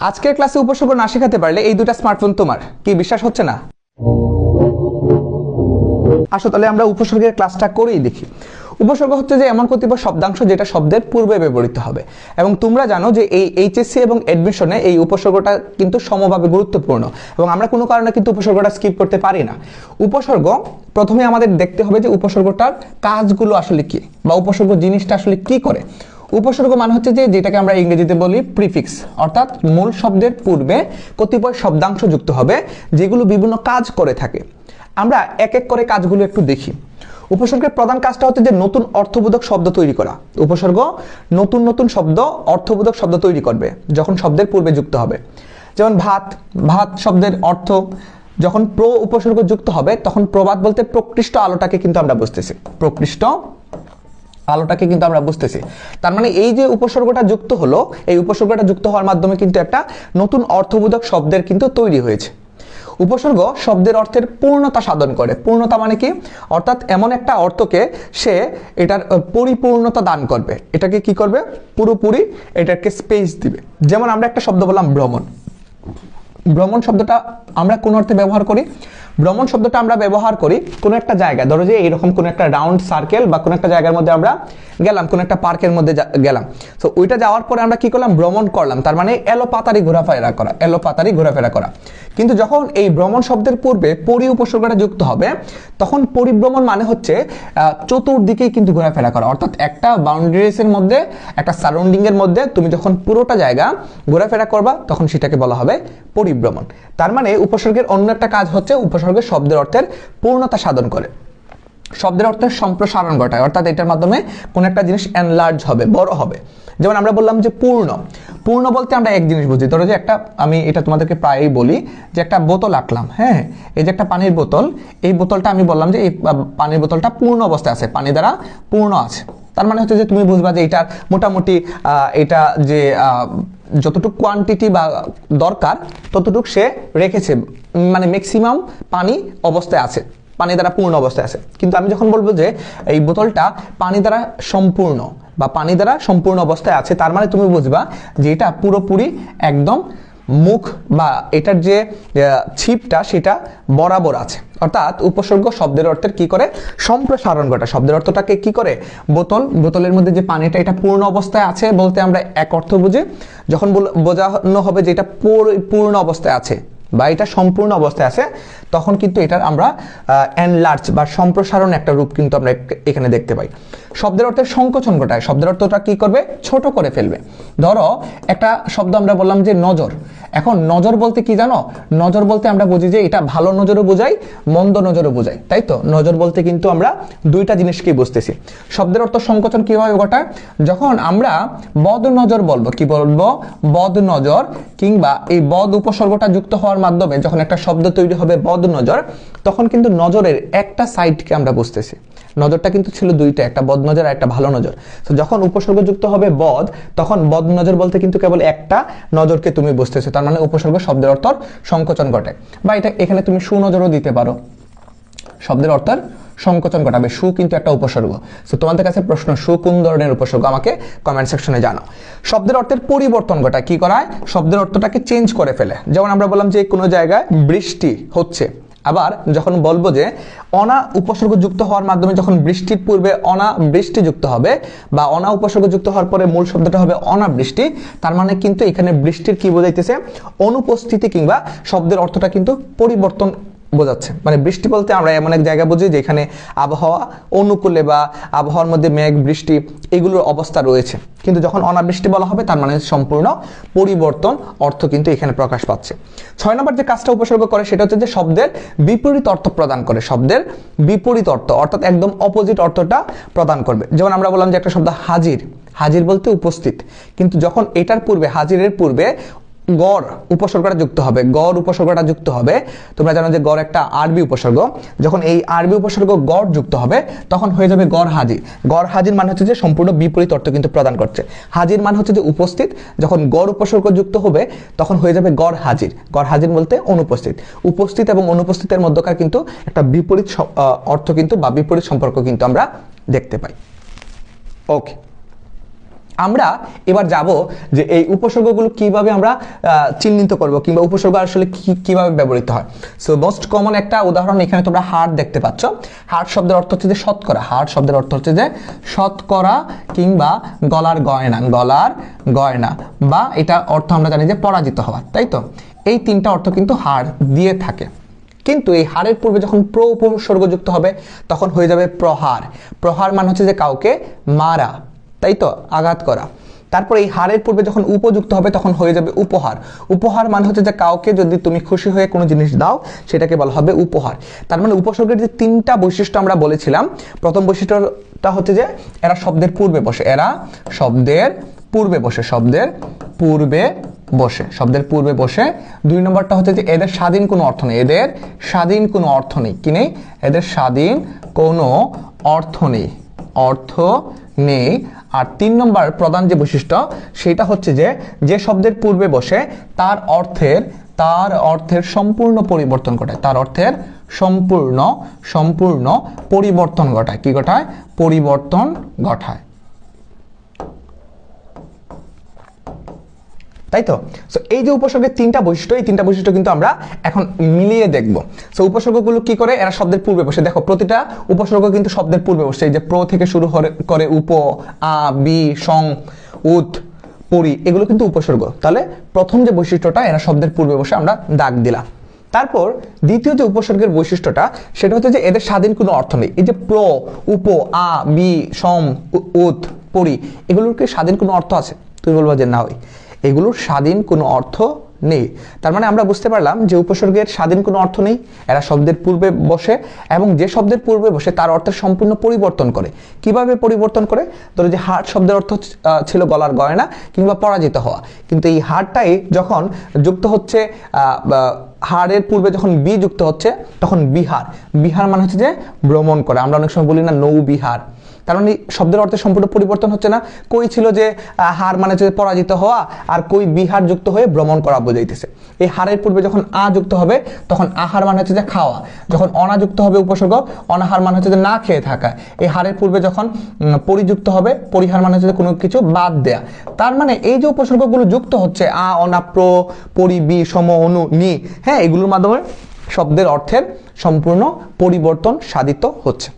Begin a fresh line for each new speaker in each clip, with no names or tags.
আজকের ক্লাসে উপসর্গ না শেখাতে পারলে এই দুটা স্মার্টফোন তোমার। কি বিশ্বাস হচ্ছে না? আসো তাহলে আমরা উপসর্গের ক্লাসটা করেই দেখি। উপসর্গ হচ্ছে যে এমন কতিপয় শব্দাংশ যেটা শব্দের পূর্বে ব্যবহৃত হবে। এবং তোমরা জানো যে এই এইচএসসি এবং অ্যাডমিশনে এই উপসর্গটা কিন্তু সমভাবে গুরুত্বপূর্ণ। এবং আমরা কোনো কারণে কিন্তু উপসর্গটা স্কিপ করতে পারি না। উপসর্গ প্রথমে আমাদের দেখতে হবে যে উপসর্গটার কাজগুলো আসলে কি বা উপসর্গ জিনিসটা আসলে কি করে। উপসর্গ মানে হচ্ছে যে, যেটাকে আমরা ইংরেজিতে বলি প্রিফিক্স অর্থাৎ মূল শব্দের পূর্বে কতিপয় শব্দাংশ যুক্ত হবে, যেগুলো বিভিন্ন কাজ করে থাকে। আমরা এক এক করে কাজগুলো একটু দেখি। উপসর্গের প্রধান কাজটা হচ্ছে যে, নতুন অর্থবোধক শব্দ তৈরি করা। উপসর্গ নতুন নতুন শব্দ, অর্থবোধক শব্দ তৈরি করবে, যখন শব্দের পূর্বে যুক্ত হবে। যেমন ভাত ভাত শব্দের অর্থ, যখন প্র উপসর্গ যুক্ত হবে, তখন প্রবাদ বলতে প্রকৃষ্ট আলোটাকে কিন্তু আমরা বুঝতেছি। প্রকৃষ্ট আলোটাকে কিন্তু আমরা বুঝতেছি। তার মানে এই যে উপসর্গটা যুক্ত হলো, এই উপসর্গটা যুক্ত হওয়ার মাধ্যমে কিন্তু একটা নতুন অর্থবোধক শব্দের কিন্তু তৈরি হয়েছে। উপসর্গ শব্দের অর্থের পূর্ণতা সাধন করে। পূর্ণতা মানে কি? অর্থাৎ এমন একটা অর্থকে সে এটার পরিপূর্ণতা দান করবে। এটাকে কি করবে? পুরোপুরি এটাকে স্পেস দিবে। যেমন আমরা একটা শব্দ বললাম ভ্রমণ। ভ্রমণ শব্দটা আমরা কোন অর্থে ব্যবহার করি? ভ্রমণ শব্দটা আমরা ব্যবহার করি কোনো একটা জায়গায়। ধরো যে এইরকম কোনো একটা রাউন্ড সার্কেল বা কোনো একটা জায়গার মধ্যে আমরা গেলাম, কোনো একটা পার্কের মধ্যে গেলাম। তো ওইটা যাওয়ার পরে আমরা কি করলাম? ভ্রমণ করলাম। তার মানে এলোপাতারি ঘোরাফেরা করা, এলোপাতারি ঘোরাফেরা করা। কিন্তু যখন এই ভ্রমণ শব্দের পূর্বে পরি উপসর্গটা যুক্ত হবে, তখন পরিভ্রমণ মানে হচ্ছে চতুর্দিকেই কিন্তু ঘোরাফেরা করা। অর্থাৎ একটা বাউন্ডারিসের মধ্যে, একটা সারাউন্ডিং এর মধ্যে তুমি যখন পুরোটা জায়গা ঘোরাফেরা করবা, তখন সেটাকে বলা হবে পরিভ্রমণ। তার মানে উপসর্গের অন্য একটা কাজ হচ্ছে উপসর্গের শব্দের অর্থের পূর্ণতা সাধন করে। শব্দের অর্থের সম্প্রসারণ ঘটায়। অর্থাৎ এটার মাধ্যমে কোন একটা জিনিস এনলার্জ হবে, বড় হবে। যেমন আমরা বললাম যে পূর্ণ। পূর্ণ বলতে আমরা এক জিনিস বুঝি। ধরো যে একটা, আমি এটা তোমাদেরকে প্রায়ই বলি যে একটা বোতল আঁকলাম হ্যাঁ? এই যে একটা পানির বোতল, এই বোতলটা আমি বললাম যে এই পানির বোতলটা পূর্ণ অবস্থায় আছে, পানি দ্বারা পূর্ণ আছে। তার মানে হচ্ছে যে তুমি বুঝবা যে এটার মোটামুটি এটা যে যতটুকু কোয়ান্টিটি বা দরকার, ততটুকু সে রেখেছে। মানে ম্যাক্সিমাম পানি অবস্থায় আছে। পানি দ্বারা পূর্ণ অবস্থায় আছে। কিন্তু আমি যখন বলব যে এই বোতলটা পানি দ্বারা সম্পূর্ণ বা পানি দ্বারা সম্পূর্ণ অবস্থায় আছে, তার মানে তুমি বুঝবা যে এটা পুরোপুরি একদম মুখ বা এটার যে ছিপটা সেটা বরাবর আছে। অর্থাৎ উপসর্গ শব্দের অর্থের কি করে? সম্প্রসারণ ঘটা শব্দের অর্থটাকে কি করে? বোতল। বোতলের মধ্যে যে পানিটা, এটা পূর্ণ অবস্থায় আছে বলতে আমরা এক অর্থ বুঝি। যখন বোঝানো হবে যে এটা পুর- পূর্ণ অবস্থায় আছে। বা এটা সম্পূর্ণ অবস্থায় আছে, তখন কিন্তু এটার আমরা এনলার্জ বা সম্প্রসারণ একটা রূপ কিন্তু আমরা এখানে দেখতে পাই। শব্দের অর্থের সংকোচন ঘটায়। শব্দের অর্থটা কি করবে? ছোট করে ফেলবে। ধরো, একটা শব্দ আমরা বললাম যে নজর। এখন নজর বলতে কি জানো? নজর বলতে আমরা বুঝি যে এটা ভালো নজরও বোঝাই মন্দ নজরও বোঝাই তাই তো? নজর বলতে কিন্তু আমরা দুইটা জিনিসকেই বুঝতেছি। শব্দের অর্থ সংকোচন কীভাবে ঘটায়? যখন আমরা বদ নজর বলব, কি বলব? বদ নজর কিংবা এই বদ উপসর্গটা যুক্ত হওয়ার মাধ্যমে যখন একটা শব্দ তৈরি হবে বদ নজর, তখন কিন্তু নজরের একটা সাইডকে আমরা বুঝতেছি। নজরটা কিন্তু ছিল দুইটা, একটা বদ নজর আর একটা ভালো নজর। তো যখন উপসর্গযুক্ত হবে বদ, তখন বদ নজর বলতে কিন্তু কেবল একটা নজরকে তুমি বুঝতেছো। তার মানে উপসর্গ শব্দের অর্থ সংকোচন ঘটে। বা এটা, এখানে তুমি সুনজরও দিতে পারো। শব্দের অর্থের সংকোচন ঘটাবে। সু কিন্তু একটা উপসর্গ। তো তোমাদের কাছে প্রশ্ন, সু কোন ধরনের উপসর্গ? আমাকে কমেন্ট সেকশনে জানাও। শব্দের অর্থের পরিবর্তন ঘটায়। কি করায়? শব্দের অর্থটাকে চেঞ্জ করে ফেলে। যেমন আমরা বললাম যে কোনো জায়গায় বৃষ্টি হচ্ছে। আবার যখন বলব যে অনা উপসর্গ যুক্ত হওয়ার মাধ্যমে যখন বৃষ্টির পূর্বে অনা বৃষ্টি যুক্ত হবে বা অনা উপসর্গ যুক্ত হওয়ার পরে মূল শব্দটা হবে অনাবৃষ্টি তার মানে কিন্তু এখানে বৃষ্টির কি বোঝাইতেছে? অনুপস্থিতি কিংবা শব্দের অর্থটা কিন্তু পরিবর্তন বোঝাচ্ছে। মানে বৃষ্টি বলতে আমরা এমন এক জায়গা বুঝি যেখানে আবহাওয়া অনুকূলে বা আবহাওয়ার মধ্যে মেঘ, বৃষ্টি এগুলোর অবস্থা রয়েছে। কিন্তু যখন অনাবৃষ্টি বলা হবে তার মানে সম্পূর্ণ পরিবর্তন অর্থ কিন্তু এখানে প্রকাশ পাচ্ছে। ছয় নম্বর যে কাজটা উপসর্গ করে সেটা হচ্ছে যে শব্দের বিপরীত অর্থ প্রদান করে। শব্দের বিপরীত অর্থ, অর্থাৎ একদম অপোজিট অর্থটা প্রদান করবে। যেমন আমরা বললাম যে একটা শব্দ হাজির হাজির বলতে উপস্থিত। কিন্তু যখন এটার পূর্বে, হাজিরের পূর্বে গড় উপসর্গটা যুক্ত হবে, গড় উপসর্গটা যুক্ত হবে। তোমরা জানো যে গড় একটা আরবি উপসর্গ। যখন এই আরবি উপসর্গ গড় যুক্ত হবে, তখন হয়ে যাবে গড় হাজির। গড় হাজির মানে হচ্ছে যে সম্পূর্ণ বিপরীত অর্থ কিন্তু প্রদান করছে। হাজির মানে হচ্ছে যে উপস্থিত। যখন গড় উপসর্গ যুক্ত হবে, তখন হয়ে যাবে গড় হাজির। গড় হাজির বলতে অনুপস্থিত। উপস্থিত এবং অনুপস্থিতের মধ্যকার কিন্তু একটা বিপরীত অর্থ কিন্তু বা বিপরীত সম্পর্ক কিন্তু আমরা দেখতে পাই। ওকে আমরা এবার যাব যে এই উপসর্গগুলো কীভাবে আমরা চিহ্নিত করব কিংবা উপসর্গ আসলে কীভাবে ব্যবহৃত হয়। সো মোস্ট কমন একটা উদাহরণ এখানে তোমরা হার্ট দেখতে পাচ্ছ। হার্ট শব্দের অর্থ হচ্ছে যে শতকরা। হার্ট শব্দের অর্থ হচ্ছে যে শতকরা কিংবা গলার গয়না গলার গয়না বা এটা অর্থ আমরা জানি যে পরাজিত হওয়া, তাই তো? এই তিনটা অর্থ কিন্তু হাড় দিয়ে থাকে। কিন্তু এই হাড়ের পূর্বে যখন প্র উপসর্গ যুক্ত হবে, তখন হয়ে যাবে প্রহার। প্রহার মানে হচ্ছে যে কাউকে মারা। তাই তো আঘাত করা। তারপর এই হারের পূর্বে যখন উপযুক্ত হবে তখন হয়ে যাবে উপহার। উপহার মানে হচ্ছে যে কাউকে যদি তুমি খুশি হয়ে কোনো জিনিস দাও, সেটাকে বলা হবে উপহার। তার মানে উপসর্গের যে তিনটা বৈশিষ্ট্য আমরা বলেছিলাম, প্রথম বৈশিষ্ট্যটা হচ্ছে যে এরা শব্দের পূর্বে বসে। এরা শব্দের পূর্বে বসে, শব্দের পূর্বে বসে, শব্দের পূর্বে বসে। দুই নম্বরটা হচ্ছে যে এদের স্বাধীন কোনো অর্থ নেই। এদের স্বাধীন কোনো অর্থ নেই। কি নেই? এদের স্বাধীন কোনো অর্থ নেই। অর্থ নেই। আর তিন নম্বর প্রধান যে বৈশিষ্ট্য, সেটা হচ্ছে যে যে শব্দের পূর্বে বসে, তার অর্থের তার অর্থের সম্পূর্ণ পরিবর্তন ঘটায়। তার অর্থের সম্পূর্ণ সম্পূর্ণ পরিবর্তন ঘটায়। কি ঘটায়? পরিবর্তন ঘটায়। তাই তো? সো এই যে উপসর্গের তিনটা বৈশিষ্ট্য, এই তিনটা বৈশিষ্ট্য কিন্তু আমরা এখন মিলিয়ে দেখব। সো উপসর্গগুলো কি করে? এরা শব্দের পূর্বে বসে। দেখো, প্রতিটা উপসর্গ কিন্তু শব্দের পূর্বে বসে। এই যে প্র থেকে শুরু করে উপ, আ, বি, সং উত পরি, এগুলো কিন্তু উপসর্গ। তাহলে প্রথম যে বৈশিষ্ট্যটা, এরা শব্দের পূর্বে বসে আমরা দাগ দিলাম। তারপর দ্বিতীয় যে উপসর্গের বৈশিষ্ট্যটা, সেটা হচ্ছে যে এদের স্বাধীন কোনো অর্থ নেই। এই যে প্র, উপ, আ, বি সম উত পরি, এগুলোর কি স্বাধীন কোনো অর্থ আছে? তুমি বলব যে না হয়। এগুলোর স্বাধীন কোনো অর্থ নেই। তার মানে আমরা বুঝতে পারলাম যে উপসর্গের স্বাধীন কোনো অর্থ নেই। এরা শব্দের পূর্বে বসে এবং যে শব্দের পূর্বে বসে তার অর্থের সম্পূর্ণ পরিবর্তন করে। কীভাবে পরিবর্তন করে? ধরো যে হাট শব্দের অর্থ ছিল গলার গয়না কিংবা পরাজিত হওয়া। কিন্তু এই হাড়টাই যখন যুক্ত হচ্ছে হাড়ের পূর্বে যখন বি যুক্ত হচ্ছে, তখন বিহার। বিহার মানে হচ্ছে যে ভ্রমণ করে। আমরা অনেক সময় বলি না নৌ বিহার। তার মানে শব্দের অর্থে সম্পূর্ণ পরিবর্তন হচ্ছে না। কই ছিল যে হার মানে হচ্ছে পরাজিত হওয়া, আর কই বিহার যুক্ত হয়ে ভ্রমণ করা বোঝাইতেছে। এই হারের পূর্বে যখন আ যুক্ত হবে, তখন আহার মানে হচ্ছে যে খাওয়া। যখন অনাযুক্ত হবে উপসর্গ, অনাহার মানে হচ্ছে যে না খেয়ে থাকা। এই হারের পূর্বে যখন পরিযুক্ত হবে, পরিহার মানে হচ্ছে যে কোনো কিছু বাদ দেয়া। তার মানে এই যে উপসর্গগুলো যুক্ত হচ্ছে, আ, অনা, প্র, পরি, বি, সম, অনু, নি হ্যাঁ এগুলোর মাধ্যমে শব্দের অর্থের সম্পূর্ণ পরিবর্তন সাধিত হচ্ছে।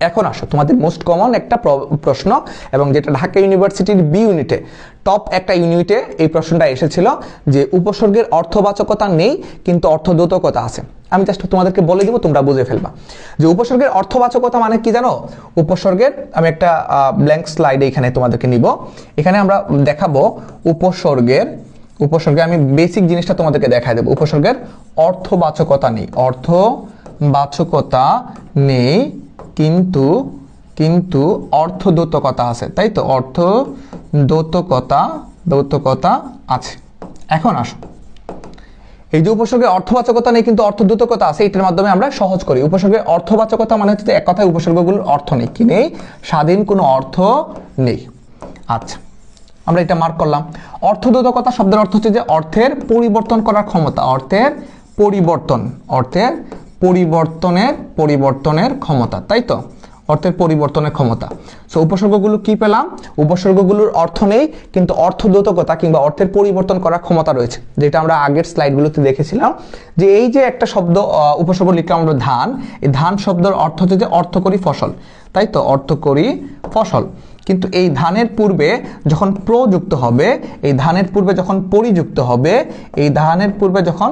এখন আসো, তোমাদের মোস্ট কমন একটা প্র- প্রশ্ন এবং যেটা ঢাকা ইউনিভার্সিটির বি ইউনিটে টপ একটা ইউনিটে এই প্রশ্নটা এসেছিল যে উপসর্গের অর্থবাচকতা নেই, কিন্তু অর্থদ্যোতকতা আছে। আমি জাস্ট তোমাদেরকে বলে দিব, তোমরা বুঝে ফেলবা। যে উপসর্গের অর্থবাচকতা মানে কি জানো? উপসর্গের, আমি একটা ব্ল্যাঙ্ক স্লাইডে এখানে তোমাদেরকে নিব। এখানে আমরা দেখাবো উপসর্গের, উপসর্গে আমি বেসিক জিনিসটা তোমাদেরকে দেখাই দেবো। উপসর্গের অর্থবাচকতা নেই। অর্থবাচকতা নেই কিন্তু কিন্তু অর্থ অর্থদৌতকতা আছে। তাই তো? অর্থ দৌতকতা দৌতকতা আছে। এখন আসো এই যে উপসর্গের অর্থবাচকতা নেই, কিন্তু অর্থ অর্থদ্রুতকতা আছে, এটার মাধ্যমে আমরা সহজ করি। উপসর্গের অর্থবাচকতা মানে হচ্ছে এক কথায় উপসর্গগুলোর অর্থ নেই, কি নেই? স্বাধীন কোনো অর্থ নেই। আচ্ছা আমরা এটা মার্ক করলাম। অর্থদ্রুতকতা শব্দের অর্থ হচ্ছে যে অর্থের পরিবর্তন করার ক্ষমতা, অর্থের পরিবর্তন, অর্থের পরিবর্তনের পরিবর্তনের ক্ষমতা, তাই তো? অর্থের পরিবর্তনের ক্ষমতা। সো উপসর্গগুলো কি পেলাম? উপসর্গগুলোর অর্থ নেই, কিন্তু অর্থদ্যোতকতা কিংবা অর্থের পরিবর্তন করার ক্ষমতা রয়েছে, যেটা আমরা আগের স্লাইডগুলোতে দেখেছিলাম, যে এই যে একটা শব্দ উপসর্গ লিখলাম আমরা ধান, এই ধান শব্দের অর্থ হচ্ছে যে অর্থকরী ফসল, তাই তো? অর্থকরী ফসল। কিন্তু এই ধানের পূর্বে যখন প্র যুক্ত হবে, এই ধানের পূর্বে যখন পরিযুক্ত হবে, এই ধানের পূর্বে যখন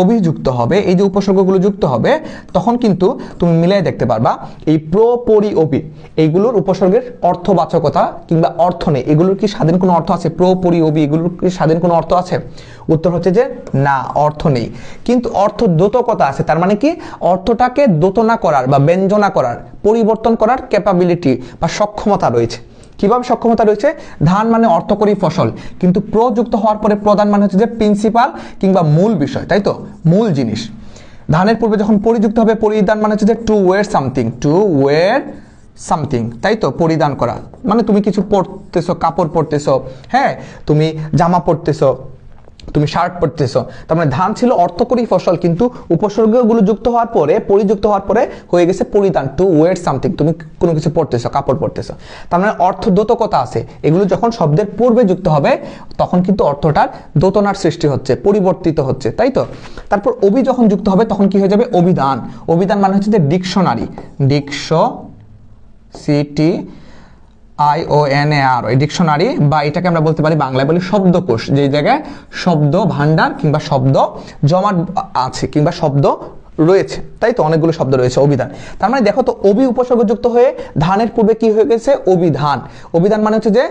অভিযুক্ত হবে, এই যে উপসর্গগুলো যুক্ত হবে, তখন কিন্তু তুমি মিলাই দেখতে পারবা এই প্র পরি অভি এইগুলোর উপসর্গের অর্থবাচকতা কিংবা অর্থ নেই। এগুলোর কি স্বাধীন কোনো অর্থ আছে? প্র পরি অভি এগুলোর কি স্বাধীন কোনো অর্থ আছে? উত্তর হচ্ছে যে না, অর্থ নেই। কিন্তু অর্থ দ্যোতকতা আছে, তার মানে কি? অর্থটাকে দোতনা করার বা ব্যঞ্জনা করার, পরিবর্তন করার ক্যাপাবিলিটি বা সক্ষমতা রয়েছে। কীভাবে সক্ষমতা রয়েছে? ধান মানে অর্থকরী ফসল। কিন্তু প্রযুক্ত হওয়ার পরে প্রধান মানে হচ্ছে যে প্রিন্সিপাল কিংবা মূল বিষয়, তাই তো? মূল জিনিস। ধানের পূর্বে যখন পরিযুক্ত হবে, পরিধান মানে হচ্ছে যে to where something to where something তাই তো? পরিধান করা। মানে তুমি কিছু পরতেছো, কাপড় পরতেছো হ্যাঁ? তুমি জামা পরতেছো তুমি শার্ট পরতেছো তার মানে ধান ছিল অর্থকরী ফসল, কিন্তু উপসর্গগুলো যুক্ত হওয়ার পরে, পরিযুক্ত হওয়ার পরে হয়ে গেছে পরিধান টু ওয়েট সামথিং তুমি কোনো কিছু পড়তেছো, কাপড় পরতেছো তার মানে অর্থ দ্যোতকতা আছে। এগুলো যখন শব্দের পূর্বে যুক্ত হবে, তখন কিন্তু অর্থটার দোতনার সৃষ্টি হচ্ছে, পরিবর্তিত হচ্ছে, তাই তো? তারপর অভি যখন যুক্ত হবে, তখন কি হয়ে যাবে? অভিধান। অভিধান মানে হচ্ছে যে dictionary ডিকশ C T I O N A R dictionary, বা এটাকে আমরা বলতে পারি বাংলায় বলি শব্দকোষ, যে জায়গায় শব্দ ভান্ডার কিংবা শব্দ জমাট আছে কিংবা শব্দ রয়েছে। তাই তো অনেকগুলো শব্দ রয়েছে, অভিধান। তার মানে দেখো তো অভি উপসর্গযুক্ত হয়ে ধানের পূর্বে কি হয়ে গেছে? অভিধান। অভিধান মানে হচ্ছে যে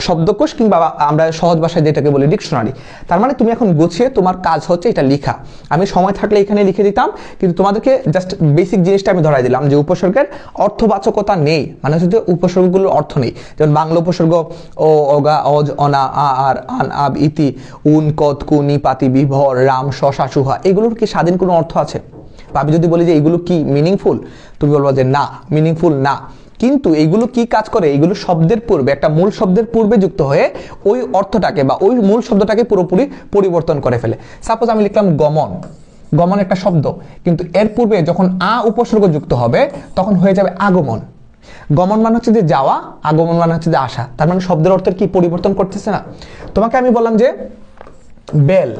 শব্দকোষ কিংবা আমরা সহজ ভাষায় যেটাকে বলি ডিকশনারি। তার মানে তুমি এখন গুছিয়ে তোমার কাজ হচ্ছে এটা লেখা। আমি সময় থাকলে এখানে লিখে দিতাম, কিন্তু তোমাদেরকে জাস্ট বেসিক জিনিসটা আমি ধরাই দিলাম যে উপসর্গের অর্থবাচকতা নেই। মানে হচ্ছে যে উপসর্গগুলোর অর্থ নেই। যেমন বাংলা উপসর্গ ও অগা, অজ, অনা, আ, আর, আন, আব, ইতি, উন, কত, কু নিপাতি বিভর রাম শশা সুহা এগুলোর কি স্বাধীন কোনো অর্থ আছে? আমি যদি বলি যে এগুলো কি মিনিংফুল তুমি বলব যে না মিনিংফুল না। কিন্তু এইগুলো কি কাজ করে? এইগুলো শব্দের পূর্বে, একটা মূল শব্দের পূর্বে যুক্ত হয়ে ওই অর্থটাকে বা ওই মূল শব্দটাকে পুরোপুরি পরিবর্তন করে ফেলে। সাপোজ আমি লিখলাম গমন। গমন একটা শব্দ। কিন্তু এর পূর্বে যখন আ উপসর্গ যুক্ত হবে, তখন হয়ে যাবে আগমন। গমন মানে হচ্ছে যে যাওয়া, আগমন মানে হচ্ছে যে আসা। তার মানে শব্দের অর্থের কি পরিবর্তন করতেছে না? তোমাকে আমি বললাম যে, বেল।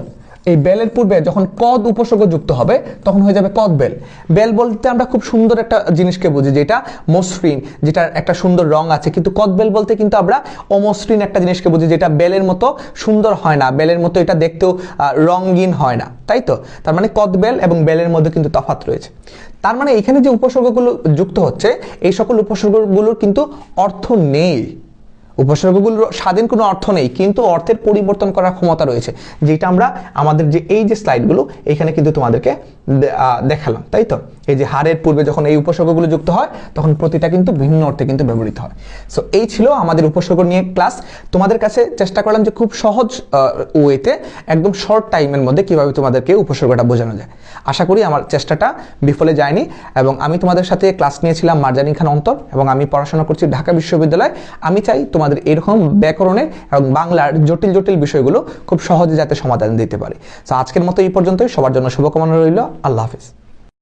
এই বেলের পূর্বে যখন কদ উপসর্গ যুক্ত হবে, তখন হয়ে যাবে কদ বেল। বেল বলতে আমরা খুব সুন্দর একটা জিনিসকে বুঝি, যেটা মসৃণ যেটা একটা সুন্দর রং আছে। কিন্তু কদ বেল বলতে কিন্তু আমরা অমসৃণ একটা জিনিসকে বুঝি, যেটা বেলের মতো সুন্দর হয় না, বেলের মতো এটা দেখতেও রঙিন হয় না। তাই তো? তার মানে কদ বেল এবং বেলের মধ্যে কিন্তু তফাৎ রয়েছে। তার মানে এখানে যে উপসর্গগুলো যুক্ত হচ্ছে, এই সকল উপসর্গগুলোর কিন্তু অর্থ নেই। উপসর্গগুলোর স্বাধীন কোনো অর্থ নেই, কিন্তু অর্থের পরিবর্তন করার ক্ষমতা রয়েছে, যেটা আমরা আমাদের যে এই যে স্লাইডগুলো এখানে কিন্তু তোমাদেরকে দেখালাম, তাই তো? এই যে হারের পূর্বে যখন এই উপসর্গগুলো যুক্ত হয়, তখন প্রতিটা কিন্তু ভিন্ন অর্থে কিন্তু ব্যবহৃত হয়। সো এই ছিল আমাদের উপসর্গ নিয়ে ক্লাস তোমাদের কাছে চেষ্টা করলাম যে খুব সহজ ওয়েতে একদম শর্ট টাইমের মধ্যে কীভাবে তোমাদেরকে উপসর্গটা বোঝানো যায়। আশা করি আমার চেষ্টাটা বিফলে যায়নি এবং আমি তোমাদের সাথে ক্লাস নিয়েছিলাম মার্জানি খান অন্তর এবং আমি পড়াশোনা করছি ঢাকা বিশ্ববিদ্যালয়। আমি চাই তোমাদের এরকম ব্যাকরণের এবং বাংলার জটিল জটিল বিষয়গুলো খুব সহজে যাতে সমাধান দিতে পারে। তো আজকের মতো এই পর্যন্তই। সবার জন্য শুভকামনা রইল। আল্লাহ হাফিজ।